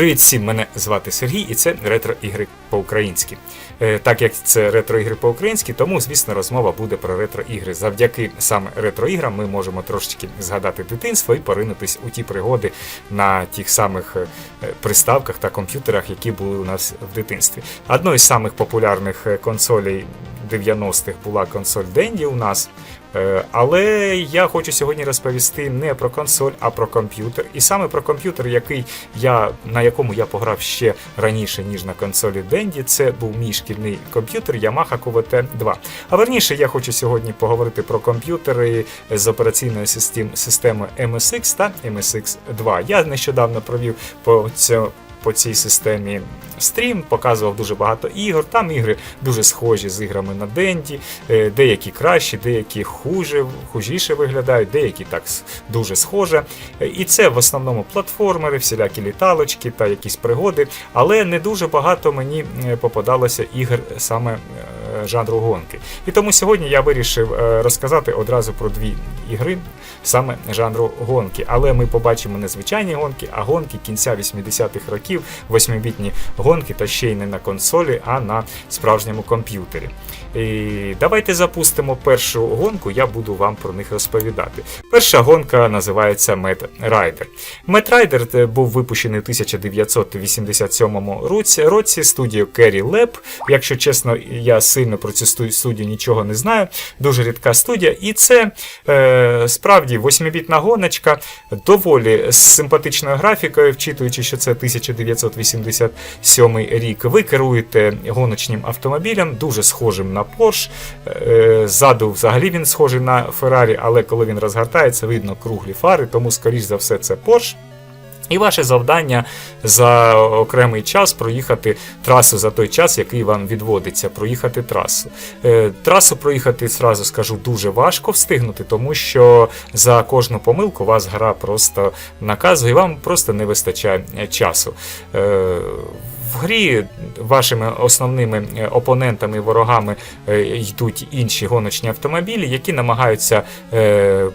Привіт всім! Мене звати Сергій, і це ретро-ігри по-українськи. Е, Так як це ретро-ігри по-українськи, тому, звісно, розмова буде про ретро-ігри. Завдяки саме ретро-іграм ми можемо трошечки згадати дитинство і поринутись у ті пригоди на тих самих е, приставках та комп'ютерах, які були у нас в дитинстві. Одною з самих популярних е, консолей 90-х була консоль Денді у нас. Е, Але я хочу сьогодні розповісти не про консоль, а про комп'ютер. І саме про комп'ютер, який я, на якому я пограв ще раніше, ніж на консолі Dendy, це був мій шкільний комп'ютер Yamaha QVT 2. А верніше я хочу сьогодні поговорити про комп'ютери з операційною систем- системою MSX та MSX 2. Я нещодавно провів по цьому по цій системі стрім, показував дуже багато ігор. Там ігри дуже схожі з іграми на Денді, е, деякі кращі, деякі хуже, хужіше виглядають, деякі так дуже схоже. Е, І це в основному платформери, всілякі літалочки та якісь пригоди, але не дуже багато мені е, попадалося ігр саме жанру гонки. І тому сьогодні я вирішив розказати одразу про дві ігри саме жанру гонки. Але ми побачимо не звичайні гонки, а гонки кінця 80-х років, 8-бітні гонки, та ще й не на консолі, а на справжньому комп'ютері. І давайте запустимо першу гонку, я буду вам про них розповідати. Перша гонка називається Mad Rider. Mad Rider е, був випущений у 1987 році, студією Kerry Lab. Якщо чесно, я сильно про цю студію нічого не знаю. Дуже рідка студія. І це е, справді восьмибітна гоночка, доволі з симпатичною графікою, вчитуючи, що це 1987 рік. Ви керуєте гоночним автомобілем, дуже схожим на Porsche. Е, Ззаду взагалі він схожий на Ferrari, але коли він розгортається, видно круглі фари, тому, скоріш за все, це Porsche. І ваше завдання за окремий час проїхати трасу за той час, який вам відводиться, проїхати трасу. Е, трасу проїхати, зразу скажу, дуже важко встигнути, тому що за кожну помилку вас гра просто наказує, і вам просто не вистачає е, часу. В грі вашими основними е, опонентами ворогами е, йдуть інші гоночні автомобілі, які намагаються е,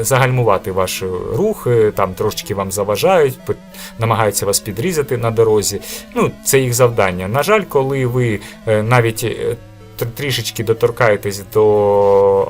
загальмувати ваш рух, там трошечки вам заважають, намагаються вас підрізати на дорозі. Ну, це їх завдання. На жаль, коли ви навіть. Тр- Трішечки доторкаєтесь до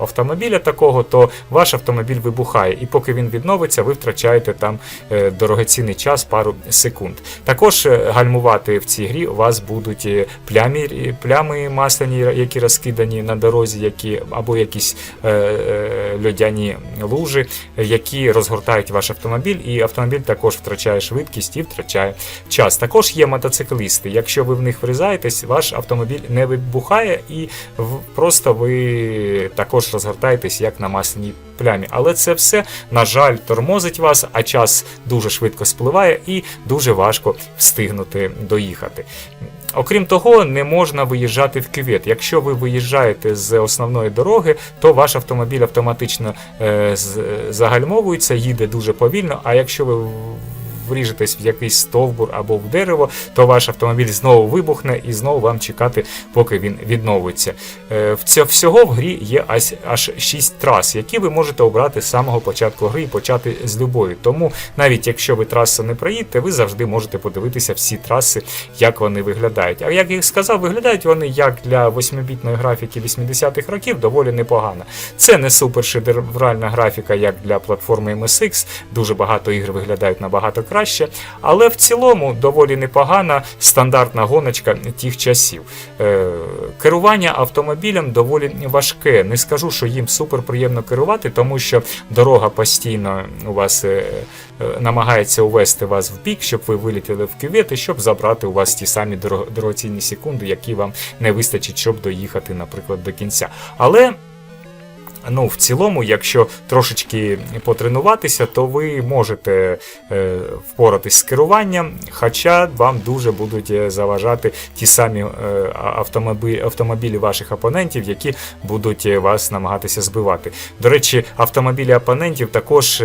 автомобіля такого, то ваш автомобіль вибухає, і поки він відновиться, ви втрачаєте там е, дорогоцінний час, пару секунд. Також е, гальмувати в цій грі у вас будуть е, плямі, плями масляні, які розкидані на дорозі, які або якісь е, е, льодяні лужи, е, які розгортають ваш автомобіль, і автомобіль також втрачає швидкість і втрачає час. Також є мотоциклісти. Якщо ви в них врізаєтесь, ваш автомобіль не вибухає і просто ви також розгортаєтесь як на масляній плямі. Але це все, на жаль, тормозить вас, а час дуже швидко спливає і дуже важко встигнути доїхати. Окрім того, не можна виїжджати в кювет. Якщо ви виїжджаєте з основної дороги, то ваш автомобіль автоматично е, загальмовується, їде дуже повільно. А якщо ви вріжетесь в якийсь стовбур або в дерево, то ваш автомобіль знову вибухне і знову вам чекати, поки він відновиться. Е, всього в грі є аж, аж 6 трас, які ви можете обрати з самого початку гри і почати з любої. Тому навіть якщо ви трасу не проїдете, ви завжди можете подивитися всі траси, як вони виглядають. А як я сказав, виглядають вони як для 8-бітної графіки 80-х років доволі непогано. Це не супер шедевральна графіка, як для платформи MSX. Дуже багато ігр виглядають набагато краще. Але в цілому доволі непогана стандартна гоночка тих часів. Е, керування автомобілем доволі важке. Не скажу, що їм супер приємно керувати, тому що дорога постійно у вас. е, е, Намагається увести вас в бік, щоб ви вилетіли в кювет і щоб забрати у вас ті самі дорогоцінні секунди, які вам не вистачить, щоб доїхати, наприклад, до кінця. Але Ну, в цілому, якщо трошечки потренуватися, то ви можете е, впоратись з керуванням, хоча вам дуже будуть е, заважати ті самі е, автомобілі, автомобілі ваших опонентів, які будуть вас намагатися збивати. До речі, автомобілі опонентів також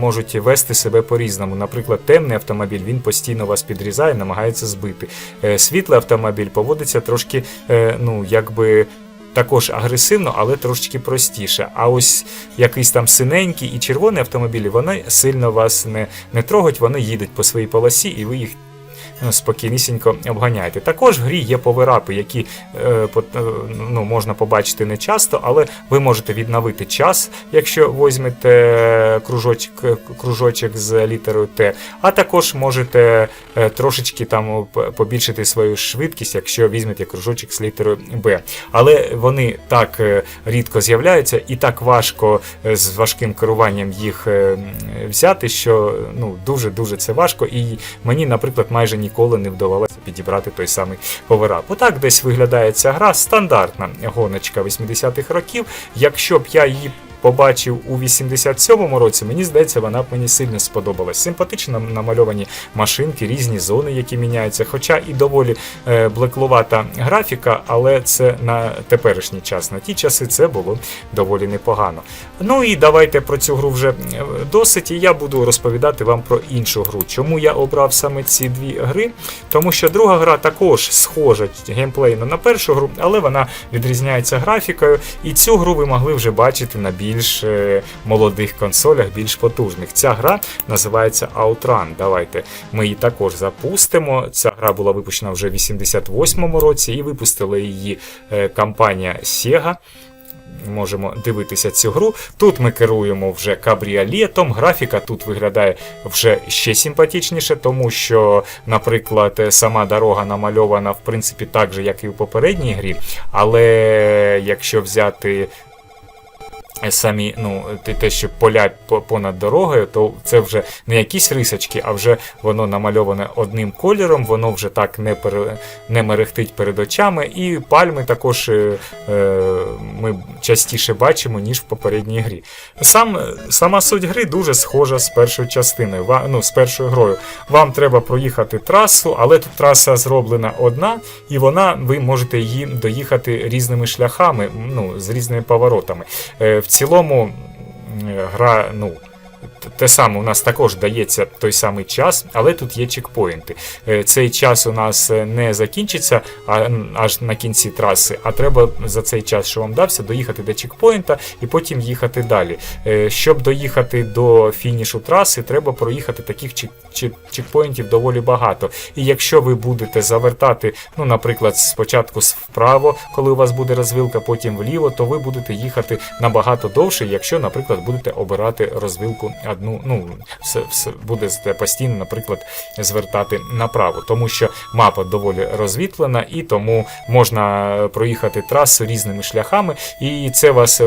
можуть вести себе по-різному. Наприклад, темний автомобіль він постійно вас підрізає, намагається збити. Світлий автомобіль поводиться трошки, ну, якби також агресивно, але трошечки простіше. А ось якийсь там синенький і червоний автомобілі, вони сильно вас не, не трогають, вони їдуть по своїй полосі, і ви їх спокійнісінько обганяєте. Також в грі є поверапи, які е, е, ну, можна побачити не часто, але ви можете відновити час, якщо візьмете кружочок, кружочок з літерою Т, а також можете е, трошечки там побільшити свою швидкість, якщо візьмете кружочок з літерою Б. Але вони так е, рідко з'являються і так важко е, з важким керуванням їх е, взяти, що ну дуже дуже це важко. І мені, наприклад, майже ніколи не вдавалося підібрати той самий поверап. Отак десь виглядає ця гра, стандартна гоночка 80-х років. Якщо б я її побачив у 87-му році, мені здається, вона б мені сильно сподобалась. Симпатично намальовані машинки, різні зони, які міняються. Хоча і доволі е, блеклувата графіка, але це на теперішній час. На ті часи це було доволі непогано. Ну і давайте про цю гру вже е, досить. І я буду розповідати вам про іншу гру. Чому я обрав саме ці дві гри? Тому що друга гра також схожа геймплейно на першу гру, але вона відрізняється графікою. І цю гру ви могли вже бачити на більш е, молодих консолях, більш потужних. Ця гра називається Outrun. Давайте ми її також запустимо. Ця гра була випущена вже в 88-му році, і випустила її е, компанія Sega. Можемо дивитися цю гру. Тут ми керуємо вже кабріолетом. Графіка тут виглядає вже ще симпатичніше, тому що, наприклад, е, сама дорога намальована в принципі так же, як і в попередній грі. Але якщо взяти самі, ну, те- що поля понад дорогою, то це вже не якісь рисочки, а вже воно намальоване одним кольором, воно вже так не, пере, не мерехтить перед очами. І пальми також е, е, ми частіше бачимо, ніж в попередній грі. Сам, сама суть гри дуже схожа з першою частиною, ну, з першою грою. Вам треба проїхати трасу, але тут траса зроблена одна, і вона, ви можете її доїхати різними шляхами, ну, з різними поворотами. Е, В цілому гра, ну. Те саме у нас також дається той самий час, але тут є чекпоінти. Е, Цей час у нас е, не закінчиться а, аж на кінці траси, а треба за цей час, що вам дався, доїхати до чекпоінта і потім їхати далі. Е, Щоб доїхати до фінішу траси, треба проїхати таких чек- чек- чекпоінтів доволі багато. І якщо ви будете завертати, ну, наприклад, спочатку вправо, коли у вас буде розвилка, потім вліво, то ви будете їхати набагато довше, якщо, наприклад, будете обирати розвилку одну, ну, все, все будете постійно, наприклад, звертати направо, тому що мапа доволі розвітлена, і тому можна проїхати трасу різними шляхами, і це вас е,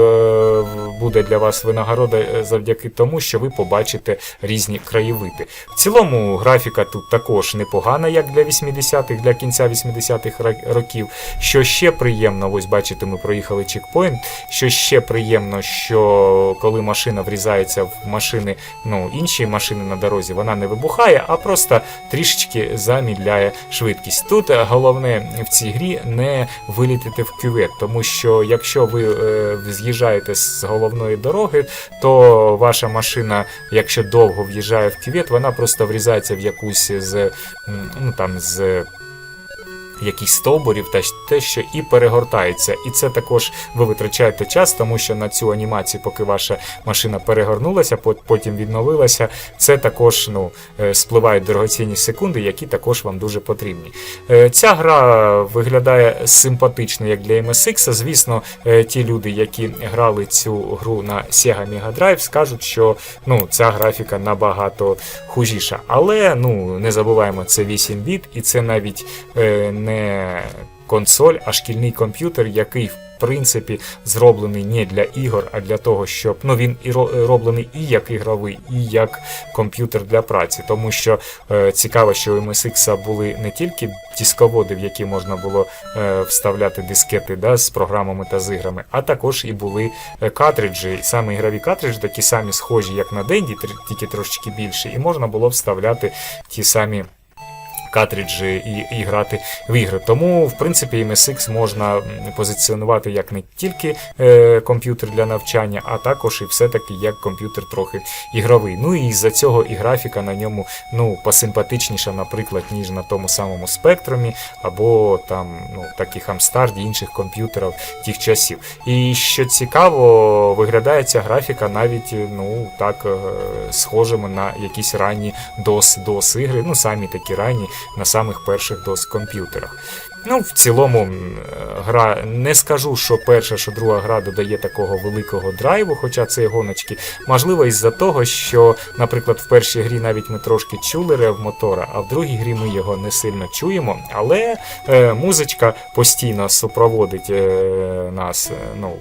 буде для вас винагорода е, завдяки тому, що ви побачите різні краєвиди. В цілому графіка тут також непогана, як для 80-х, для кінця 80-х років. Що ще приємно, ось бачите, ми проїхали чекпоінт. Що ще приємно, що коли машина врізається в машини, ну інші машини на дорозі, вона не вибухає, а просто трішечки замідляє швидкість. Тут е, головне в цій грі не вилітити в кювет, тому що якщо ви е, з'їжджаєте з головної дороги, то ваша машина, якщо довго в'їжджає в кювет, вона просто врізається в якусь з ну там з якісь стовбурів та те, що і перегортається. І це також ви витрачаєте час, тому що на цю анімацію, поки ваша машина перегорнулася, потім відновилася, це також ну, е, спливають дорогоцінні секунди, які також вам дуже потрібні. Е, Ця гра виглядає симпатично, як для MSX. Звісно, е, ті люди, які грали цю гру на Sega Mega Drive, скажуть, що ну, ця графіка набагато хужіша. Але ну, не забуваємо, це 8 біт, і це навіть е, не консоль, а шкільний комп'ютер, який в принципі зроблений не для ігор, а для того, щоб ну він і роблений і як ігровий, і як комп'ютер для праці. Тому що е, цікаво, що у MSX були не тільки дисководи, в які можна було е, вставляти дискети да, з програмами та з іграми, а також і були е, картриджі, саме ігрові картриджі, такі самі схожі, як на Денді, тільки трошечки більше, і можна було вставляти ті самі картриджі і, і грати в ігри. Тому, в принципі, MSX можна позиціонувати як не тільки е, комп'ютер для навчання, а також і все-таки як комп'ютер трохи ігровий. Ну і з-за цього і графіка на ньому ну, посимпатичніша, наприклад, ніж на тому самому спектрумі, або там ну, таких Амстарді, інших комп'ютерів тих часів. І що цікаво, виглядає ця графіка навіть ну так е, схожими на якісь ранні DOS, DOS ігри, ну самі такі ранні на самих перших DOS комп'ютерах. Ну, в цілому, гра не скажу, що перша, що друга гра додає такого великого драйву, хоча це гоночки. Можливо, із-за того, що, наприклад, в першій грі навіть ми трошки чули рев мотора, а в другій грі ми його не сильно чуємо. Але е, музичка постійно супроводить е, нас. е, ну,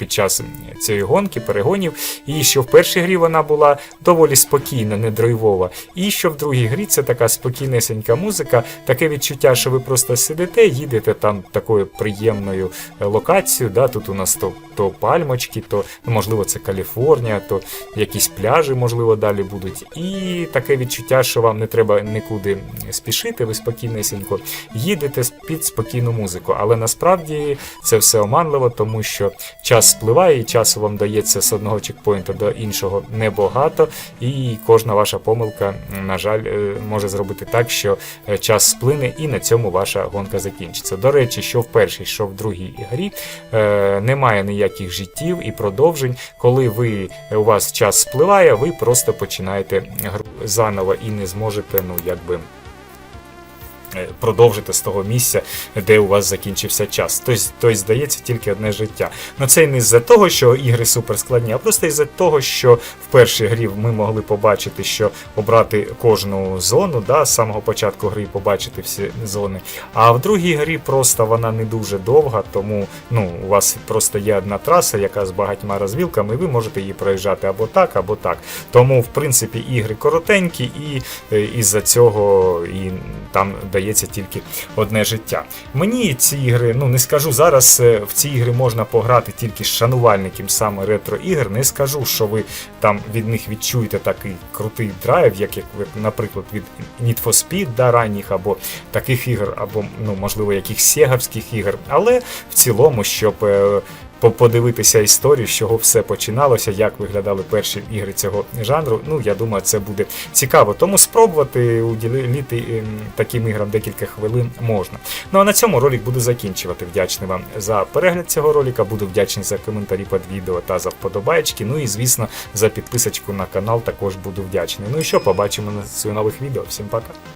під час цієї гонки, перегонів, і що в першій грі вона була доволі спокійна, не драйвова. І що в другій грі це така спокійнесенька музика, таке відчуття, що ви просто сидите, їдете там такою приємною е, локацією. Да? Тут у нас то, то пальмочки, то ну, можливо це Каліфорнія, то якісь пляжі, можливо, далі будуть. І таке відчуття, що вам не треба нікуди спішити, ви спокійнесенько їдете під спокійну музику. Але насправді це все оманливо, тому що час спливає, і часу вам дається з одного чекпоінта до іншого небагато, і кожна ваша помилка, на жаль, е, може зробити так, що е, час сплине, і на цьому ваша гонка закінчиться. До речі, що в першій, що в другій грі е, немає ніяких життів і продовжень. Коли ви у вас час спливає, ви просто починаєте гру заново і не зможете, ну якби продовжити з того місця, де у вас закінчився час. Тобто, тобто здається тільки одне життя. Ну це не з-за того, що ігри суперскладні, а просто із-за того, що в першій грі ми могли побачити, що обрати кожну зону, да, з самого початку гри побачити всі зони. А в другій грі просто вона не дуже довга, тому ну, у вас просто є одна траса, яка з багатьма розвілками, і ви можете її проїжджати або так, або так. Тому, в принципі, ігри коротенькі, і е, із-за цього і там дається тільки одне життя. Мені ці ігри, ну не скажу зараз, е, в ці ігри можна пограти тільки з шанувальників саме ретро-ігр. Не скажу, що ви там від них відчуєте такий крутий драйв, як, як наприклад, від Need for Speed да, ранніх, або таких ігор, або ну, можливо якихось сеговських ігор. Але в цілому, щоб. Подивитися історію, з чого все починалося, як виглядали перші ігри цього жанру. Ну, я думаю, це буде цікаво. Тому спробувати уділити ем, таким іграм декілька хвилин можна. Ну а на цьому ролик буду закінчувати. Вдячний вам за перегляд цього ролика. Буду вдячний за коментарі під відео та за вподобайки. Ну і звісно, за підписочку на канал також буду вдячний. Ну і що, побачимо на нових відео. Всім пока.